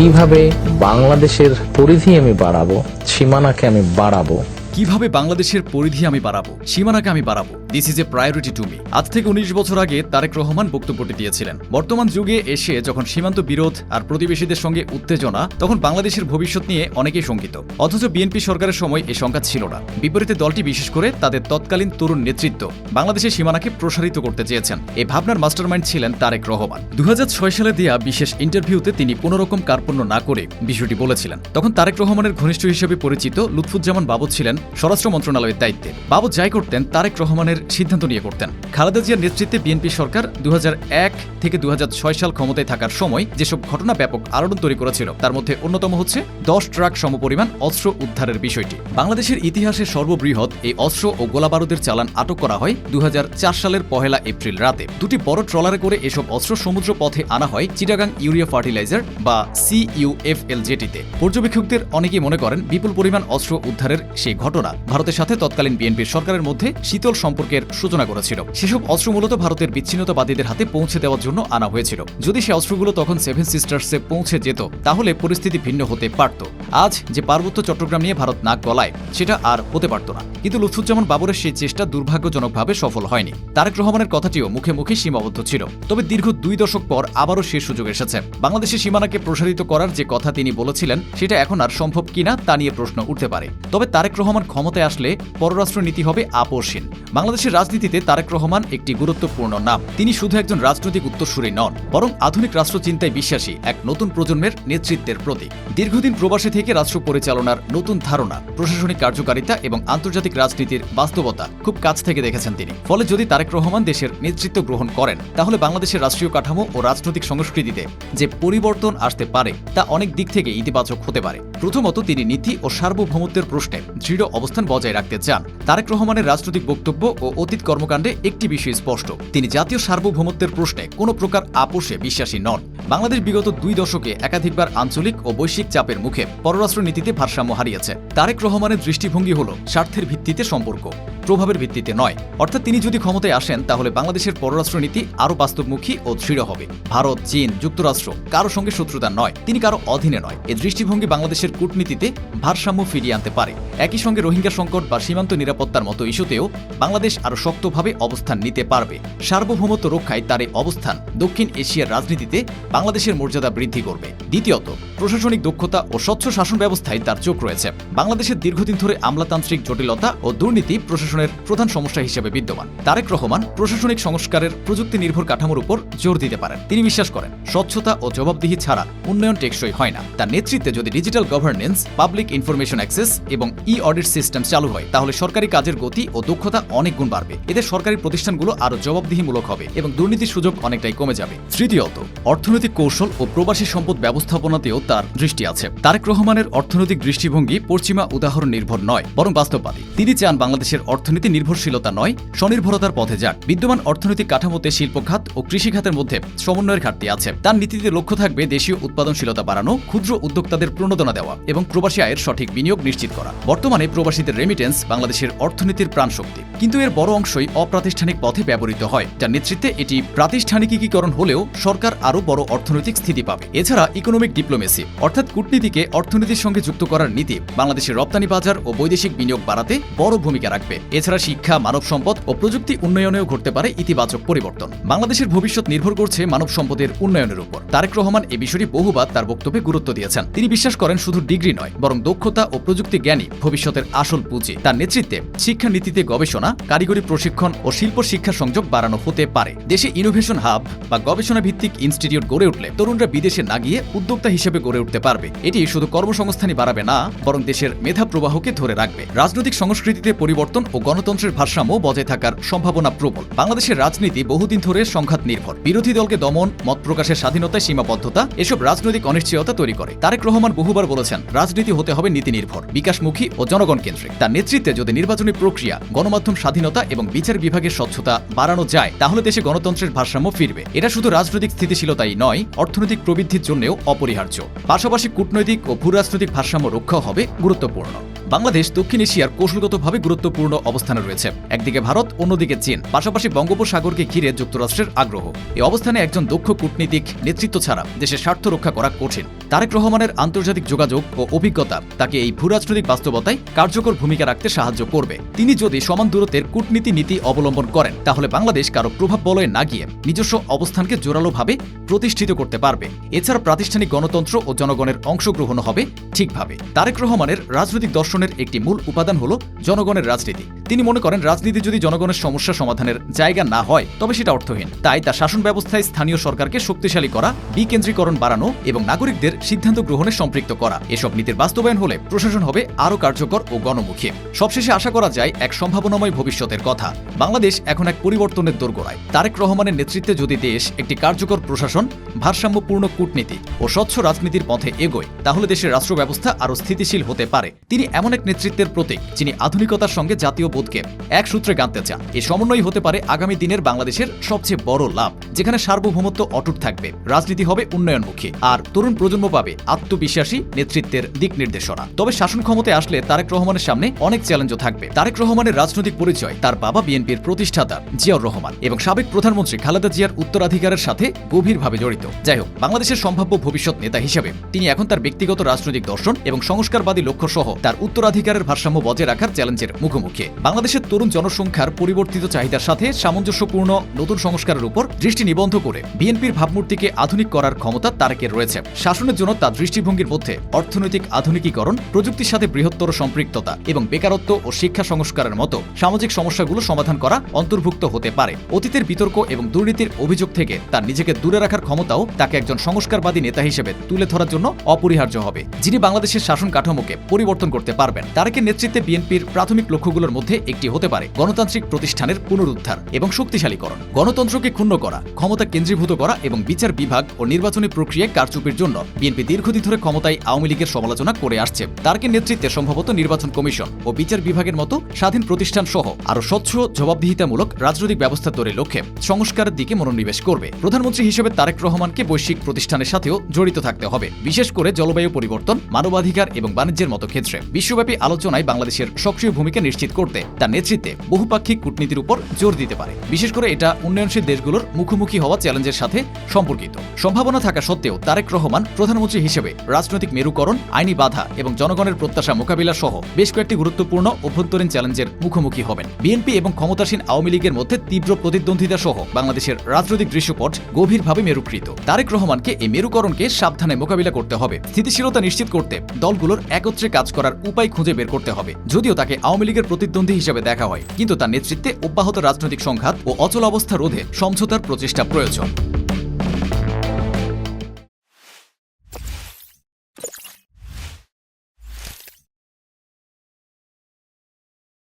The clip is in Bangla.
কীভাবে বাংলাদেশের পরিধি আমি বাড়াবো, সীমানাকে আমি বাড়াবো? কীভাবে বাংলাদেশের পরিধি আমি বাড়াবো, সীমানাকে আমি বাড়াবো? This is a priority to me আজ থেকে উনিশ বছর আগে তারেক রহমান বক্তব্যটি দিয়েছিলেন। বর্তমান যুগে এসে যখন সীমান্ত বিরোধ আর প্রতিবেশীদের সঙ্গে উত্তেজনা, তখন বাংলাদেশের ভবিষ্যৎ নিয়ে অনেকেই শঙ্কিত। অথচ বিএনপি সরকারের সময় এ সংখ্যা ছিল না। বিপরীতে দলটি বিশেষ করে তাদের তৎকালীন তরুণ নেতৃত্ব বাংলাদেশের সীমানাকে প্রসারিত করতে চেয়েছেন। এই ভাবনার মাস্টারমাইন্ড ছিলেন তারেক রহমান। দু হাজার ছয় সালে দেয়া বিশেষ ইন্টারভিউতে তিনি কোনো রকম কার্পণ্য না করে বিষয়টি বলেছিলেন। তখন তারেক রহমানের ঘনিষ্ঠ হিসেবে পরিচিত লুৎফুজ্জামান বাবু ছিলেন স্বরাষ্ট্র মন্ত্রণালয়ের দায়িত্বে। বাবু যাই করতেন, তারেক রহমানের সিদ্ধান্ত নিয়ে করতেন। খালেদা জিয়ার নেতৃত্বে বিএনপি সরকার দু হাজার এক থেকে দু সাল ক্ষমতায় থাকার সময় যেসব ঘটনা ব্যাপক আলোড়ন তৈরি করেছিল, তার মধ্যে অন্যতম হচ্ছে দশ ট্রাক সমপরিমাণ অস্ত্র উদ্ধারের বিষয়টি। বাংলাদেশের ইতিহাসে সর্ববৃহৎ এই অস্ত্র ও গোলাবারুদের চালান আটক করা হয় দু সালের পহেলা এপ্রিল রাতে। দুটি বড় ট্রলারে করে এসব অস্ত্র সমুদ্র পথে আনা হয় চিটাগাং ইউরিয়া ফার্টিলাইজার বা সিইউএফএল জেটিতে পর্যবেক্ষকদের অনেকেই মনে করেন, বিপুল পরিমাণ অস্ত্র উদ্ধারের সেই ঘটনা। ভারতের সাথে তৎকালীন বিএনপির সরকারের মধ্যে শীতল সম্পর্কের সূচনা করেছিল। সেসব অস্ত্র মূলত ভারতের বিচ্ছিন্নতাবাদীদের হাতে পৌঁছে দেওয়ার জন্য আনা হয়েছিল। যদি সে অস্ত্রগুলো তখন সেভেন সিস্টার্সে পৌঁছে যেত, তাহলে পরিস্থিতি ভিন্ন হতে পারত। আজ যে পার্বত্য চট্টগ্রাম নিয়ে ভারত নাক গলায়, সেটা আর হতে পারত না। কিন্তু লুৎফুজ্জামান বাবরের সেই চেষ্টা দুর্ভাগ্যজনকভাবে সফল হয়নি। তারেক রহমানের কথাটিও মুখে মুখে সীমাবদ্ধ ছিল। তবে দীর্ঘ দুই দশক পর আবারও সে সুযোগ এসেছে। বাংলাদেশের সীমানাকে প্রসারিত করার যে কথা তিনি বলেছিলেন, সেটা এখন আর সম্ভব কিনা তা নিয়ে প্রশ্ন উঠতে পারে। তবে তারেক রহমান ক্ষমতায় আসলে পররাষ্ট্র নীতি হবে আপোষহীন বাংলাদেশের রাজনীতিতে তারেক রহমান একটি গুরুত্বপূর্ণ নাম। তিনি শুধু একজন রাজনৈতিক উত্তরসূরি নন, বরং আধুনিক রাষ্ট্র চিন্তায় বিশ্বাসী এক নতুন প্রজন্মের নেতৃত্বের প্রতীক। দীর্ঘদিন প্রবাসী থেকে রাষ্ট্র পরিচালনার নতুন ধারণা, প্রশাসনিক কার্যকারিতা এবং আন্তর্জাতিক রাজনীতির বাস্তবতা খুব কাছ থেকে দেখেছেন তিনি। ফলে যদি তারেক রহমান দেশের নেতৃত্ব গ্রহণ করেন, তাহলে বাংলাদেশের রাষ্ট্রীয় কাঠামো ও রাজনৈতিক সংস্কৃতিতে যে পরিবর্তন আসতে পারে, তা অনেক দিক থেকে ইতিবাচক হতে পারে। প্রথমত, তিনি নীতি ও সার্বভৌমত্বের প্রশ্নে দৃঢ় অবস্থান বজায় রাখতে চান। তারেক রহমানের রাজনৈতিক বক্তব্য ও অতীত কর্মকাণ্ডে একটি বিষয় স্পষ্ট। তিনি জাতীয় সার্বভৌমত্বের প্রশ্নে কোনো প্রকার আপোষে বিশ্বাসী নন। বাংলাদেশ বিগত দুই দশকে একাধিকবার আঞ্চলিক ও বৈশ্বিক চাপের মুখে পররাষ্ট্র নীতিতে ভারসাম্য হারিয়েছে। তারেক রহমানের দৃষ্টিভঙ্গি হল স্বার্থের ভিত্তিতে সম্পর্ক, প্রভাবের ভিত্তিতে নয়। অর্থাৎ তিনি যদি ক্ষমতায় আসেন, তাহলে বাংলাদেশের পররাষ্ট্রনীতি আরও বাস্তবমুখী ও দৃঢ় হবে। ভারত, চীন, যুক্তরাষ্ট্র কারও সঙ্গে শত্রুতা নয়, তিনি কারও অধীনে নয়। এই দৃষ্টিভঙ্গি বাংলাদেশের কূটনীতিতে ভারসাম্য ফিরিয়ে আনতে পারে। একই সঙ্গে রোহিঙ্গা সংকট বা সীমান্ত নিরাপত্তার মতো ইস্যুতেও বাংলাদেশ আরও শক্তভাবে অবস্থান নিতে পারবে। সার্বভৌমত্ব রক্ষায় তার এই অবস্থান দক্ষিণ এশিয়ার রাজনীতিতে বাংলাদেশের মর্যাদা বৃদ্ধি করবে। দ্বিতীয়ত, প্রশাসনিক দক্ষতা ও স্বচ্ছ শাসন ব্যবস্থায় তার চোখ রয়েছে। বাংলাদেশের দীর্ঘদিন ধরে আমলাতান্ত্রিক জটিলতা ও দুর্নীতি প্রশাসনের প্রধান সমস্যা হিসেবে বিদ্যমান। তারেক রহমান প্রশাসনিক সংস্কারের প্রযুক্তি নির্ভর কাঠামোর উপর জোর দিতে পারেন। তিনি বিশ্বাস করেন, স্বচ্ছতা ও জবাবদিহি ছাড়া উন্নয়ন টেকসই হয় না। তার নেতৃত্বে যদি digital governance, public information access এবং ই অডিট সিস্টেম চালু হয়, তাহলে সরকারি কাজের গতি ও দক্ষতা অনেক গুণ বাড়বে। এতে সরকারি প্রতিষ্ঠানগুলো আরও জবাবদিহিমূলক হবে এবং দুর্নীতির সুযোগ অনেকটাই কমে যাবে। তৃতীয়ত, অর্থনৈতিক কৌশল ও প্রবাসী সম্পদ ব্যবস্থাপনাতেও তার দৃষ্টি আছে। তারেক রহমানের অর্থনৈতিক দৃষ্টিভঙ্গি পশ্চিমা উদাহরণ নির্ভর নয়, বরং বাস্তববাদী। তিনি চান বাংলাদেশের অর্থনীতি নির্ভরশীলতা নয়, স্বনির্ভরতার পথে যাক। বিদ্যমান অর্থনৈতিক কাঠামোতে শিল্প খাত ও কৃষি খাতের মধ্যে সমন্বয়ের ঘাটতি আছে। তার নীতিতে লক্ষ্য থাকবে দেশীয় উৎপাদনশীলতা বাড়ানো, ক্ষুদ্র উদ্যোক্তাদের প্রণোদনা দেওয়া এবং প্রবাসী আয়ের সঠিক বিনিয়োগ নিশ্চিত করা। বর্তমানে প্রবাসীদের রেমিটেন্স বাংলাদেশের অর্থনীতির প্রাণশক্তি। কিন্তু এর বড় অংশই অপ্রাতিষ্ঠানিক পথে ব্যবহৃত হয়, যার নেতৃত্বে এটি প্রাতিষ্ঠানিকীকরণ হলেও সরকার আরও বড় অর্থনৈতিক স্থিতি পাবে। এছাড়া ইকোনমিক ডিপ্লোমেসি অর্থাৎ কূটনীতিকে অর্থনীতির সঙ্গে যুক্ত করার নীতি বাংলাদেশের রপ্তানি বাজার ও বৈদেশিক বিনিয়োগ বাড়াতে বড় ভূমিকা রাখবে। এছাড়া শিক্ষা, মানব সম্পদ ও প্রযুক্তি উন্নয়নেও ঘটতে পারে ইতিবাচক পরিবর্তন। বাংলাদেশের ভবিষ্যৎ নির্ভর করছে মানব সম্পদের উন্নয়নের উপর। তারেক রহমান এ বিষয়টি বহুবার তার বক্তব্যে গুরুত্ব দিয়েছেন। তিনি বিশ্বাস করেন শুধু ডিগ্রি নয়, বরং দক্ষতা ও প্রযুক্তি জ্ঞানী ভবিষ্যতের আসল পুঁজি। তার নেতৃত্বে শিক্ষা নীতিতে গবেষণা, কারিগরি প্রশিক্ষণ ও শিল্প শিক্ষা সংযোগ বাড়ানো হতে পারে। দেশে ইনোভেশন হাব বা গবেষণা ভিত্তিক ইনস্টিটিউট গড়ে উঠলে তরুণরা বিদেশে না গিয়ে উদ্যোক্তা হিসেবে গড়ে উঠতে পারবে। এটি শুধু কর্মসংস্থানই বাড়াবে না, বরং দেশের মেধা প্রবাহকে ধরে রাখবে। রাজনৈতিক সংস্কৃতিতে পরিবর্তন ও গণতন্ত্রের ভারসাম্য বজায় থাকার সম্ভাবনা প্রবল। বাংলাদেশের রাজনীতি বহুদিন ধরে সংঘাত নির্ভর বিরোধী দলকে দমন, মত প্রকাশের স্বাধীনতায় সীমাবদ্ধতা, এসব রাজনৈতিক অনিশ্চয়তা তৈরি করে। তারেক রহমান বহুবার বলেছেন, রাজনীতি হতে হবে নীতি নির্ভর বিকাশমুখী ও জনগণ কেন্দ্রিক তার নেতৃত্বে যদি নির্বাচনী প্রক্রিয়া, গণমাধ্যম স্বাধীনতা এবং বিচার বিভাগের স্বচ্ছতা বাড়ানো যায়, তাহলে দেশে গণতন্ত্রের ভারসাম্য ফিরবে। এটা শুধু রাজনৈতিক স্থিতিশীলতাই নয় অর্থনৈতিক প্রবৃদ্ধির জন্যও অপরিহার্য। পাশাপাশি কূটনৈতিক ও ভূরাজনৈতিক ভারসাম্য রক্ষা হবে গুরুত্বপূর্ণ। বাংলাদেশ দক্ষিণ এশিয়ার কৌশলগতভাবে গুরুত্বপূর্ণ অবস্থানে রয়েছে। একদিকে ভারত, অন্যদিকে চীন। পাশাপাশি বঙ্গোপসাগরকে ঘিরে যুক্তরাষ্ট্রের আগ্রহ। এই অবস্থানে একজন দক্ষ কূটনীতিক নেতৃত্ব ছাড়া দেশের স্বার্থ রক্ষা করা কঠিন। তারেক রহমানের আন্তর্জাতিক যোগাযোগ ও অভিজ্ঞতা তাকে এই ভূরাজনৈতিক বাস্তবতায় কার্যকর ভূমিকা রাখতে সাহায্য করবে। তিনি যদি সমান দূরত্বের কূটনীতি নীতি অবলম্বন করেন, তাহলে বাংলাদেশ কারও প্রভাব বলয়ে না গিয়ে নিজস্ব অবস্থানকে জোরালোভাবে প্রতিষ্ঠিত করতে পারবে। এছাড়া প্রাতিষ্ঠানিক গণতন্ত্র ও জনগণের অংশগ্রহণ হবে ঠিকভাবে। তারেক রহমানের রাজনৈতিক দর্শনের একটি মূল উপাদান হল জনগণের রাজনীতি। তিনি মনে করেন, রাজনীতি যদি জনগণের সমস্যা সমাধানের জায়গা না হয়, তবে সেটা অর্থহীন। তাই তার শাসন ব্যবস্থায় স্থানীয় সরকারকে শক্তিশালী করা, বিকেন্দ্রীকরণ বাড়ানো এবং নাগরিকদের সিদ্ধান্ত গ্রহণে সম্পৃক্ত করা। এসব নীতির বাস্তবায়ন হলে প্রশাসন হবে আরও কার্যকর ও গণমুখী। সবশেষে আশা করা যায় এক সম্ভাবনাময় ভবিষ্যতের কথা। বাংলাদেশ এখন এক পরিবর্তনের দোরগোড়ায়। তারেক রহমানের নেতৃত্বে যদি দেশ একটি কার্যকর প্রশাসন, ভারসাম্যপূর্ণ কূটনীতি ও স্বচ্ছ রাজনীতির পথে এগোয়, তাহলে দেশের রাষ্ট্র ব্যবস্থা আরও স্থিতিশীল হতে পারে। তিনি এমন এক নেতৃত্বের প্রতীক, যিনি আধুনিকতার সঙ্গে জাতীয় বোধকে এক সূত্রে গাঁথতে চান। এই সমন্বয় হতে পারে আগামী দিনের বাংলাদেশের সবচেয়ে বড় লাভ, যেখানে সার্বভৌমত্ব অটুট থাকবে। রাজনীতি হবে উন্নয়নমুখী। আর তরুণ প্রজন্ম পাবে আত্মবিশ্বাসী নেতৃত্বের দিক নির্দেশনা। তবে শাসন ক্ষমতায় আসলে তারেক রহমানের সামনে অনেক চ্যালেঞ্জও থাকবে। তারেক রহমানের রাজনৈতিক পরিচয়, তার বাবা বিএনপির প্রতিষ্ঠাতা জিয়াউর রহমান এবং সাবেক প্রধানমন্ত্রী খালেদা জিয়ার উত্তরাধিকারের সাথে গভীরভাবে জড়িত। যাই হোক, বাংলাদেশের সম্ভাব্য ভবিষ্যৎ নেতা হিসেবে তিনি এখন তার ব্যক্তিগত রাজনৈতিক দর্শন এবং সংস্কারবাদী লক্ষ্য সহ তার উত্তরাধিকারের ভারসাম্য বজায় রাখার চ্যালেঞ্জের মুখোমুখি। বাংলাদেশের তরুণ জনসংখ্যার পরিবর্তিত চাহিদার সাথে সামঞ্জস্যপূর্ণ নতুন সংস্কারের উপর দৃষ্টি নিবন্ধ করে বিএনপির ভাবমূর্তিকে আধুনিক করার ক্ষমতা তারেকের রয়েছে। শাসনের জন্য তার দৃষ্টিভঙ্গির মধ্যে অর্থনৈতিক আধুনিকীকরণ, প্রযুক্তির সাথে বৃহত্তর সম্পৃক্ততা এবং বেকারত্ব ও শিক্ষা সংস্কারের মতো সামাজিক সমস্যাগুলো সমাধান করা অন্তর্ভুক্ত হতে পারে। অতীতের বিতর্ক এবং দুর্নীতির অভিযোগ থেকে তার নিজেকে দূরে রাখার ক্ষমতাও তাকে একজন সংস্কারবাদী নেতা হিসেবে তুলে ধরার জন্য অপরিহার্য হবে। যিনি বাংলাদেশের শাসন কাঠামোকে পরিবর্তন করতে পারবেন, তারেকের নেতৃত্বে বিএনপির প্রাথমিক লক্ষ্যগুলোর মধ্যে একটি হতে পারে গণতান্ত্রিক প্রতিষ্ঠানের পুনরুদ্ধার এবং শক্তিশালীকরণ। গণতন্ত্রকে ক্ষুণ্ণ করা, ক্ষমতা কেন্দ্রীভূত করা এবং বিচার বিভাগ ও নির্বাচনী প্রক্রিয়ায় কারচুপির জন্য বিএনপি দীর্ঘদিন ধরে ক্ষমতায় আওয়ামী লীগের সমালোচনা করে আসছে। তারেকের নেতৃত্বে সম্ভবত নির্বাচন কমিশন ও বিচার বিভাগের মতো স্বাধীন প্রতিষ্ঠান সহ আরও স্বচ্ছ, জবাবদিহিতামূলক রাজনৈতিক ব্যবস্থা তৈরির লক্ষ্যে সংস্কারের দিকে মনোনিবেশ করবে। প্রধানমন্ত্রী হিসেবে তারেক রহমানকে বৈশ্বিক প্রতিষ্ঠানের সাথেও জড়িত থাকতে হবে, বিশেষ করে জলবায়ু পরিবর্তন, মানবাধিকার এবং বাণিজ্যের মতো ক্ষেত্রে। বিশ্বব্যাপী আলোচনায় বাংলাদেশের সক্রিয় ভূমিকা নিশ্চিত করতে তার নেতৃত্বে বহুপাক্ষিক কূটনীতির উপর জোর দিতে পারে। বিশেষ করে এটা উন্নয়নশীল দেশগুলোর মুখোমুখি হওয়া চ্যালেঞ্জের সাথে সম্পর্কিত। সম্ভাবনা থাকা সত্ত্বেও তারেক রহমান প্রধানমন্ত্রী হিসেবে রাজনৈতিক মেরুকরণ, আইনি বাধা এবং জনগণের প্রত্যাশা মোকাবিলা সহ বেশ কয়েকটি গুরুত্বপূর্ণ অভ্যন্তরীণ চ্যালেঞ্জের মুখোমুখি হবেন। বিএনপি এবং ক্ষমতাসীন আওয়ামী লীগের মধ্যে তীব্র প্রতিদ্বন্দ্বিতা সহ বাংলাদেশের রাজনৈতিক দৃশ্যপট গভীরভাবে মেরুকৃত। তারেক রহমানকে এই মেরুকরণকে সাবধানে মোকাবিলা করতে হবে। স্থিতিশীলতা নিশ্চিত করতে দলগুলোর একত্রে কাজ করার উপায় খুঁজে বের করতে হবে। যদিও তাকে আওয়ামী লীগের প্রতিদ্বন্দ্বী হিসেবে দেখা হয়, কিন্তু তার নেতৃত্বে অব্যাহত রাজনৈতিক সংঘাত ও অচল অবস্থা রোধে সমঝোতার প্রচেষ্টা প্রয়োজন।